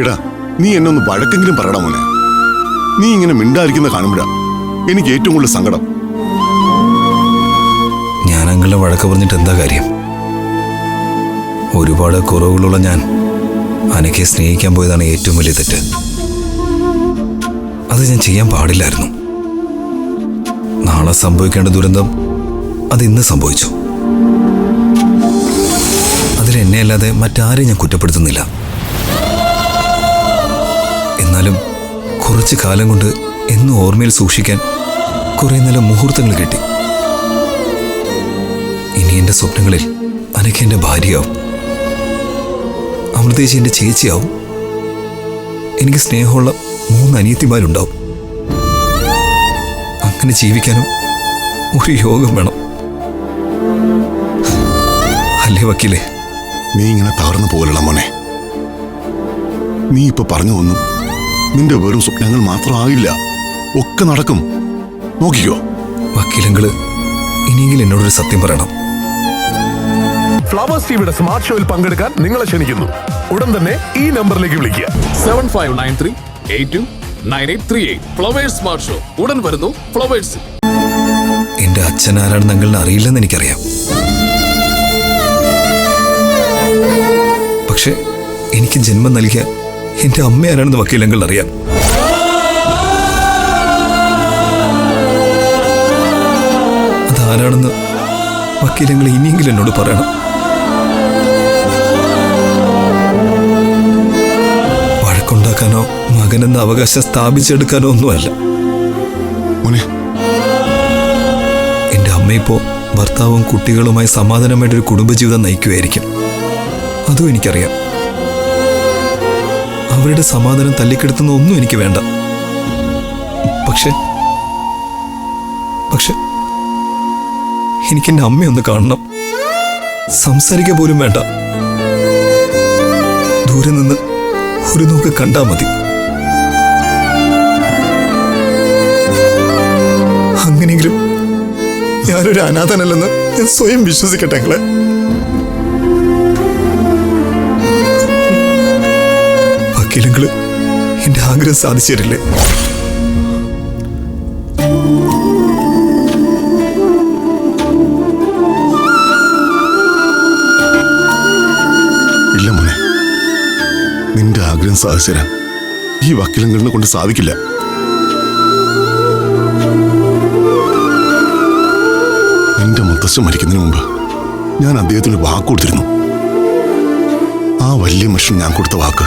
എടാ നീ എന്നെ ഒന്ന് വഴക്കെങ്കിലും പറയടാ മോനെ. നീ ഇങ്ങനെ മിണ്ടായിരിക്കുന്ന കാണുമ്പോഴാ എനിക്ക് ഏറ്റവും കൂടുതൽ സങ്കടം. ഞാൻ അങ്ങനെ വഴക്ക് പറഞ്ഞിട്ട് എന്താ കാര്യം? ഒരുപാട് കുറവുകളുള്ള ഞാൻ അനക്കെ സ്നേഹിക്കാൻ പോയതാണ് ഏറ്റവും വലിയ തെറ്റ്. അത് ഞാൻ ചെയ്യാൻ പാടില്ലായിരുന്നു. നാളെ സംഭവിക്കേണ്ട ദുരന്തം അത് ഇന്ന് സംഭവിച്ചു. അതിൽ എന്നെ അല്ലാതെ മറ്റാരെയും ഞാൻ കുറ്റപ്പെടുത്തുന്നില്ല. എന്നാലും കുറച്ച് കാലം കൊണ്ട് എന്നും ഓർമ്മയിൽ സൂക്ഷിക്കാൻ കുറേ നല്ല മുഹൂർത്തങ്ങൾ കിട്ടി. ഇനി എന്റെ സ്വപ്നങ്ങളിൽ അനക്ക് എന്റെ ഭാര്യയാവും. അമൃതേശി എന്റെ ചേച്ചിയാവും. എനിക്ക് സ്നേഹമുള്ള മൂന്ന് അനിയത്തിമാരുണ്ടാവും. അങ്ങനെ ജീവിക്കാനും ഒരു യോഗം വേണം. അല്ലേ വക്കീലേ? നീ ഇങ്ങനെ തകർന്നു പോകലടാ മോനെ. നീ ഇപ്പൊ പറഞ്ഞു ഒന്നും നിന്റെ വെറും സ്വപ്നങ്ങൾ മാത്രമാകില്ല. ഒക്കെ നടക്കും. നോക്കിക്കോ. വക്കീലങ്ങൾ ഇനിയെങ്കിലും എന്നോടൊരു സത്യം പറയണം. ഫ്ലവേഴ്സ് ടിവിയുടെ സ്മാർട്ട് ഷോയിൽ പങ്കെടുക്കാൻ നിങ്ങളെ ക്ഷണിക്കുന്നു. ഉടൻ തന്നെ ഈ നമ്പറിലേക്ക് വിളിക്കുക. Seven five nine three eight two nine eight three eight Flowers smart show. ഉടൻ വരുന്നു ഫ്ലവേഴ്സ്. എന്റെ അച്ഛൻ ആരാണെന്ന് നിങ്ങളെ അറിയില്ലെന്ന് എനിക്കറിയാം. പക്ഷെ എനിക്ക് ജന്മം നൽകിയ എന്റെ അമ്മ ആരാണെന്ന് വക്കീലങ്ങൾ അറിയാം. അതാരാണെന്ന് വക്കീലങ്ങൾ ഇനിയെങ്കിലും എന്നോട് പറയണം. വഴക്കുണ്ടാക്കാനോ മകനെന്ന അവകാശം സ്ഥാപിച്ചെടുക്കാനോ ഒന്നുമല്ല. എന്റെ അമ്മയിപ്പോ ഭർത്താവും കുട്ടികളുമായി സമാധാനമായിട്ടൊരു കുടുംബജീവിതം നയിക്കുകയായിരിക്കും അതും എനിക്കറിയാം. അവരുടെ സമാധാനം തല്ലിക്കെടുത്തുന്ന ഒന്നും എനിക്ക് വേണ്ട. പക്ഷെ പക്ഷെ എനിക്ക് എന്റെ അമ്മയൊന്ന് കാണണം. സംസാരിക്കാൻ പോലും വേണ്ട. ദൂരെ നിന്ന് ഒരു നോക്ക് കണ്ടാ മതി. അങ്ങനെയെങ്കിലും ഞാനൊരു അനാഥനല്ലെന്ന് ഞാൻ സ്വയം വിശ്വസിക്കട്ടെ എന്റെ ആഗ്രഹം സാധിച്ചിട്ടില്ലേ. ഇല്ല മോനെ. നിന്റെ ആഗ്രഹം സാധിച്ചു തരാൻ ഈ വക്കീലങ്ങളിനെ കൊണ്ട് സാധിക്കില്ല. നിന്റെ മുത്തശ്ശൻ മരിക്കുന്നതിന് മുമ്പ് ഞാൻ അദ്ദേഹത്തിന് വാക്ക് കൊടുത്തിരുന്നു. ആ വലിയ മനുഷ്യൻ ഞാൻ കൊടുത്ത വാക്ക്